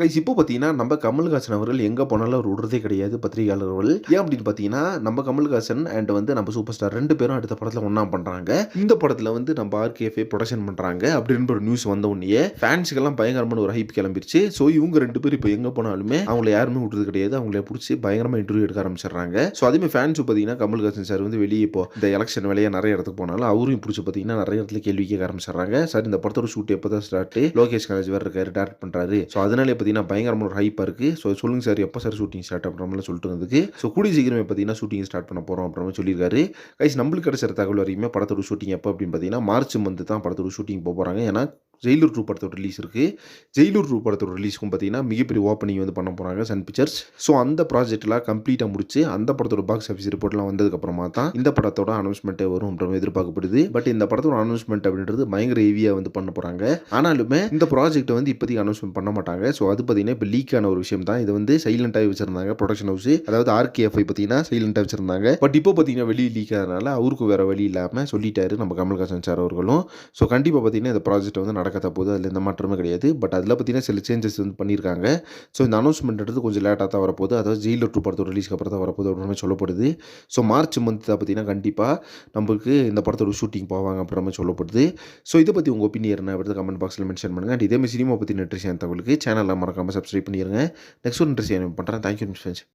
Guys இப்போ பார்த்தீங்கன்னா நம்ம கமல்ஹாசன் அவர்கள் எங்கே போனாலும் அவர் விடுறதே கிடையாது பத்திரிகையாளர்கள். ஏன் அப்படின்னு பார்த்தீங்கன்னா நம்ம கமல்ஹாசன் அண்ட் வந்து நம்ம சூப்பர் ஸ்டார் ரெண்டு பேரும் அடுத்த படத்தில் ஒன்றா பண்ணுறாங்க இந்த படத்தில் வந்து நம்ம ஆர்கேஎஃப்ஏ ப்ரொடக்ஷன் பண்ணுறாங்க அப்படின்ற ஒரு நியூஸ் வந்த உடனே ஃபேன்ஸுக்கெல்லாம் பயங்கரமான ஒரு ஹைப் கிளம்பிருச்சு. ஸோ இவங்க ரெண்டு பேரும் இப்போ எங்கே போனாலுமே அவங்கள யாருமே விடுறது கிடையாது. அவங்கள பிடிச்சி பயங்கரமாக இன்டர்வியூ எடுக்க ஆரம்பிச்சிடுறாங்க. ஸோ அதேமாதிரி ஃபேன்ஸ் பார்த்தீங்கன்னா கமல்ஹாசன் சார் வந்து வெளியே இப்போ இந்த எலெக்ஷன் வேலையாக நிறைய இடத்துக்கு போனாலும் அவரும் பிடிச்சி பார்த்தீங்கன்னா நிறைய இடத்துல கேள்வி கேட்க ஆரம்பிச்சிடுறாங்க. சார் இந்த படத்தோட ஷூட் எப்போ தான் ஸ்டார்ட் லோகேஷ் காலேஜ் வேறு இருக்காரு டேரக்ட் பண்ணுறாரு ஸோ அதனால பார்த்தீங்கன்னா பயங்கரமான ஒரு ஹைப்பாக இருக்குது ஸோ சொல்லுங்க சார் எப்போ சார் ஷூட்டிங் ஸ்டார்ட் அப்படின்ற மாதிரி சொல்லிட்டு இருந்ததுக்கு ஸோ கூடிய சீக்கிரமே பார்த்தீங்கன்னா ஷூட்டிங் ஸ்டார்ட் பண்ண போகிறோம் அப்படின்ற மாதிரி சொல்லியிருக்காரு. கைஸ் நம்மளுக்கு கிடைச்ச தகவல் வரைக்குமே படத்தோட ஷூட்டிங் எப்போ அப்படின்னு பார்த்தீங்கன்னா மார்ச் மந்த் தான் படத்தோட ஷூட்டிங் போக போகிறாங்க ஏன்னா ஜெயிலூர் டூ படத்தோட ரிலீஸ் இருக்குது ஜெயிலூர் டூ படத்தோட ரிலீஸ்க்கும் பார்த்தீங்கன்னா மிகப்பெரிய ஓப்பனிங் வந்து பண்ண போகிறாங்க சன் பிக்சர்ஸ் ஸோ அந்த ப்ராஜெக்ட்லாம் கம்ப்ளீட்டாக முடிச்சு அந்த படத்தோட பாக்ஸ் ஆஃபீஸ் ரிப்போர்ட்லாம் வந்ததுக்கப்புறமா தான் இந்த படத்தோட அனௌன்ஸ்மெண்ட்டே வரும் அப்படின்ற எதிர்பார்க்கப்படுது. பட் இந்த படத்தோட அனௌன்ஸ்மெண்ட் அப்படின்றது பயங்கர ஹெவியாக வந்து பண்ண போகிறாங்க ஆனாலுமே இந்த ப்ராஜெக்ட்டை வந்து இப்போதைக்கு அனௌன்ஸ்மெண்ட் பண்ண மாட்டாங்க. ஸோ அது பார்த்தீங்கன்னா இப்போ லீக் ஆன ஒரு விஷயம் தான். இது வந்து சைலண்டாகி வச்சிருந்தாங்க ப்ரொடக்ஷன் ஹவுஸ் அதாவது ஆர்கேஎஃப்ஐ பார்த்தீங்கன்னா சைலண்டாக வச்சிருந்தாங்க. பட் இப்போ பார்த்தீங்கன்னா வெளியே லீக் ஆனதுனால அவருக்கு வேறு வழி இல்லாமல் சொல்லிட்டாரு நம்ம கமல்ஹாசன் சார் அவர்களும். ஸோ கண்டிப்பாக பார்த்தீங்கன்னா இந்த ப்ராஜெக்ட் வந்து நடக்கத்த போது அதில் எந்த மாற்றமே கிடையாது. பட் அதில் பார்த்தீங்கன்னா சில சேஞ்சஸ் வந்து பண்ணியிருக்காங்க ஸோ இந்த அனௌன்ஸ்மெண்ட்ன்றது கொஞ்சம் லேட்டாக தான் வரப்போகுது. அதாவது ஜெயிலர் டூ படத்தோட ரிலீஸ்க்கு அப்புறம் தான் வரப்போகுது அப்படின்னு மாதிரி சொல்லப்படுது. ஸோ மார்ச் மந்த் தான் பார்த்தீங்கன்னா கண்டிப்பாக நம்மளுக்கு இந்த படத்தோட ஷூட்டிங் போவாங்க அப்படின்ற மாதிரி சொல்லப்படுது. ஸோ இதை பற்றி உங்கள் ஒப்பீனியன் என்ன? அப்படின்றத கமெண்ட் பாக்ஸில் மென்ஷன் பண்ணுங்கள் அண்ட் இதே மாதிரி சினிமா பற்றி நெட்ரிஷன் தகவலுக்கு சேனலில் மறக்காமல் சப்ஸ்கிரைப் பண்ணிடுங்க நெக்ஸ்ட் ஒரு நெட்ரிஷன் பண்ணுறேன் தேங்க்யூ ஃப்ரெண்ட்ஸ்